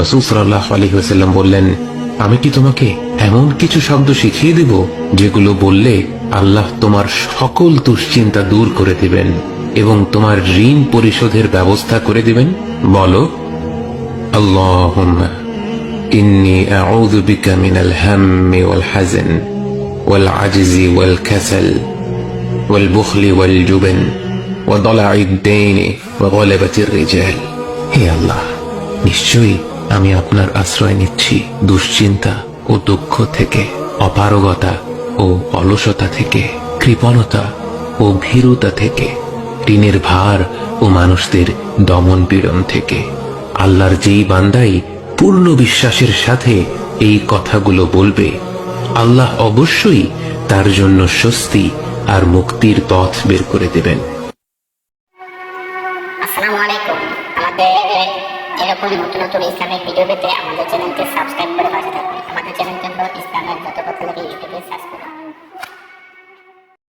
রসুল সাল্লাহ আলহিহাল্লাম বললেন, আমি কি তোমাকে এমন কিছু শব্দ শিখিয়ে দেব যেগুলো বললে আল্লাহ তোমার সকল দুশ্চিন্তা দূর করে দিবেন এবং তোমার ঋণ পরিশোধের ব্যবস্থা করে দিবেন? বলো, আল্লাহুম্মা ইন্নি ওয়াল হে আল্লাহ, নিশ্চয়ই আমি আপনার আশ্রয় নিচ্ছি দুশ্চিন্তা ও দুঃখ থেকে, অপারগতা ও অলসতা থেকে, কৃপণতা ও ভীরুতা থেকে, ঋণের ভার ও মানুষদের দমন পীড়ন থেকে। আল্লাহর যেই বান্দাই পূর্ণ বিশ্বাসের সাথে এই কথাগুলো বলবে, আল্লাহ অবশ্যই তার জন্য স্বস্তি আর মুক্তির পথ বের করে দেবেন। আসসালামু আলাইকুম। আমাদের এরকম নতুন নতুন ইসলামিক ভিডিও পেতে আমাদের চ্যানেলকে